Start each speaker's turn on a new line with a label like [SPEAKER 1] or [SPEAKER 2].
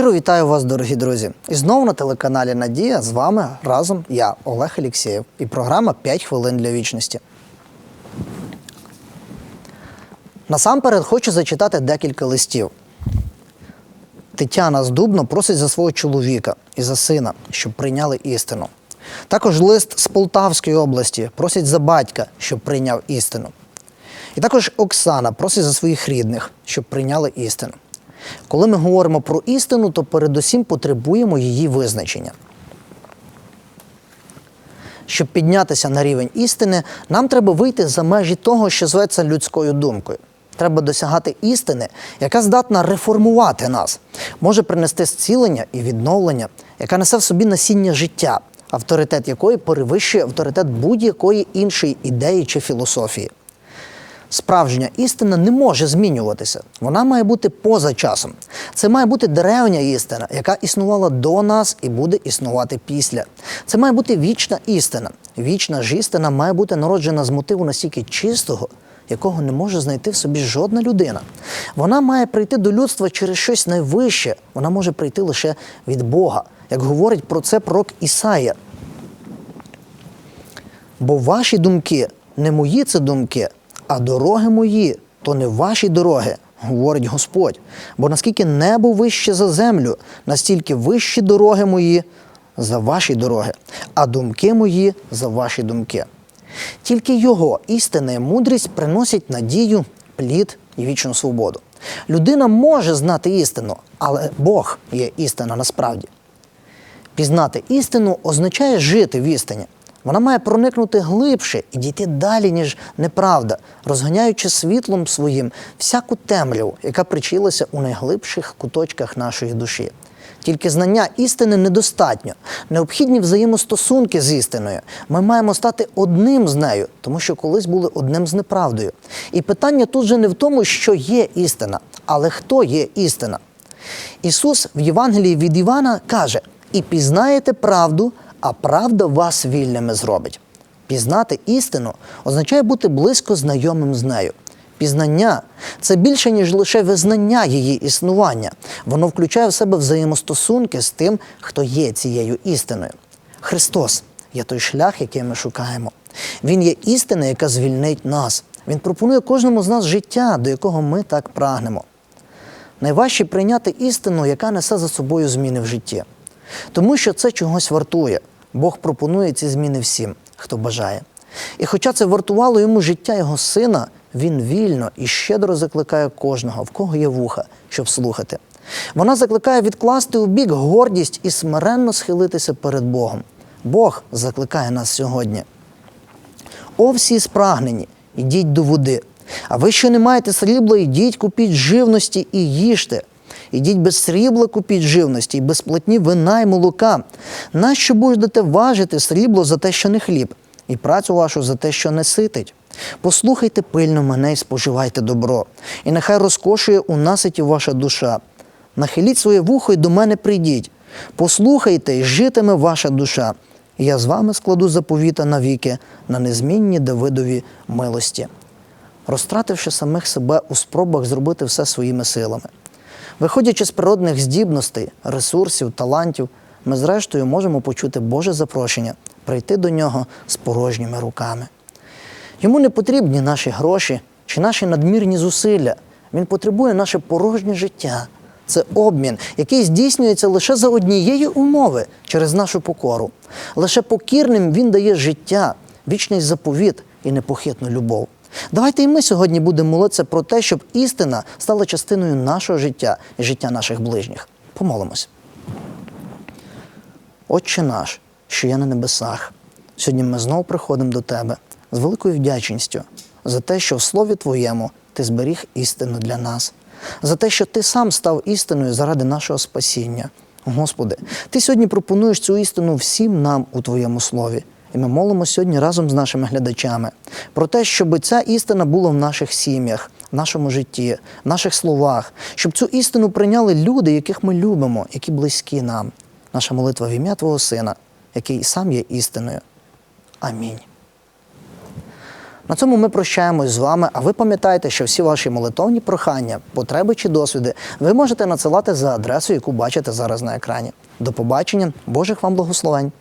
[SPEAKER 1] Щиро вітаю вас, дорогі друзі. І знову на телеканалі Надія з вами разом я, Олег Алєксєєв, і програма «5 хвилин для вічності. Насамперед хочу зачитати декілька листів. Тетяна з Дубно просить за свого чоловіка і за сина, щоб прийняли істину. Також лист з Полтавської області просить за батька, щоб прийняв істину. І також Оксана просить за своїх рідних, щоб прийняли істину. Коли ми говоримо про істину, то передусім потребуємо її визначення. Щоб піднятися на рівень істини, нам треба вийти за межі того, що зветься людською думкою. Треба досягати істини, яка здатна реформувати нас, може принести зцілення і відновлення, яка несе в собі насіння життя, авторитет якої перевищує авторитет будь-якої іншої ідеї чи філософії. Справжня істина не може змінюватися. Вона має бути поза часом. Це має бути древня істина, яка існувала до нас і буде існувати після. Це має бути вічна істина. Вічна ж істина має бути народжена з мотиву настільки чистого, якого не може знайти в собі жодна людина. Вона має прийти до людства через щось найвище. Вона може прийти лише від Бога, як говорить про це пророк Ісая. Бо ваші думки не мої це думки, а дороги мої то не ваші дороги, говорить Господь. Бо наскільки небо вище за землю, настільки вищі дороги мої за ваші дороги, а думки мої за ваші думки. Тільки його істина і мудрість приносять надію, плід і вічну свободу. Людина може знати істину, але Бог є істина насправді. Пізнати істину означає жити в істині. Вона має проникнути глибше і дійти далі, ніж неправда, розганяючи світлом своїм всяку темряву, яка причилася у найглибших куточках нашої душі. Тільки знання істини недостатньо. Необхідні взаємостосунки з істиною. Ми маємо стати одним з нею, тому що колись були одним з неправдою. І питання тут же не в тому, що є істина, але хто є істина. Ісус в Євангелії від Івана каже: і пізнаєте правду, а правда вас вільними зробить. Пізнати істину означає бути близько знайомим з нею. Пізнання це більше, ніж лише визнання її існування. Воно включає в себе взаємостосунки з тим, хто є цією істиною. Христос є той шлях, який ми шукаємо. Він є істина, яка звільнить нас. Він пропонує кожному з нас життя, до якого ми так прагнемо. Найважче прийняти істину, яка несе за собою зміни в житті. Тому що це чогось вартує. Бог пропонує ці зміни всім, хто бажає. І хоча це вартувало йому життя його сина, він вільно і щедро закликає кожного, в кого є вуха, щоб слухати. Вона закликає відкласти у бік гордість і смиренно схилитися перед Богом. Бог закликає нас сьогодні. О, всі спрагнені, ідіть до води. А ви, що не маєте срібла, ідіть, купіть живності і їжте. Ідіть без срібла, купіть живності, і без платні вина й молока. Нащо будете важити срібло за те, що не хліб, і працю вашу за те, що не ситить? Послухайте пильно мене і споживайте добро, і нехай розкошує у наситі ваша душа. Нахиліть своє вухо і до мене прийдіть. Послухайте, і житиме ваша душа. І я з вами складу заповіта навіки на незмінні Давидові милості, розтративши самих себе у спробах зробити все своїми силами. Виходячи з природних здібностей, ресурсів, талантів, ми зрештою можемо почути Боже запрошення прийти до нього з порожніми руками. Йому не потрібні наші гроші чи наші надмірні зусилля. Він потребує наше порожнє життя. Це обмін, який здійснюється лише за однієї умови через нашу покору. Лише покірним він дає життя, вічний заповіт і непохитну любов. Давайте і ми сьогодні будемо молитися про те, щоб істина стала частиною нашого життя і життя наших ближніх. Помолимось. Отче наш, що є на небесах, сьогодні ми знову приходимо до Тебе з великою вдячністю за те, що в Слові Твоєму Ти зберіг істину для нас, за те, що Ти сам став істиною заради нашого спасіння. Господи, Ти сьогодні пропонуєш цю істину всім нам у Твоєму слові. І ми молимо сьогодні разом з нашими глядачами про те, щоб ця істина була в наших сім'ях, в нашому житті, в наших словах, щоб цю істину прийняли люди, яких ми любимо, які близькі нам. Наша молитва в ім'я Твого Сина, який сам є істиною. Амінь. На цьому ми прощаємось з вами. А ви пам'ятайте, що всі ваші молитовні прохання, потреби чи досвіди ви можете надсилати за адресою, яку бачите зараз на екрані. До побачення, Божих вам благословень!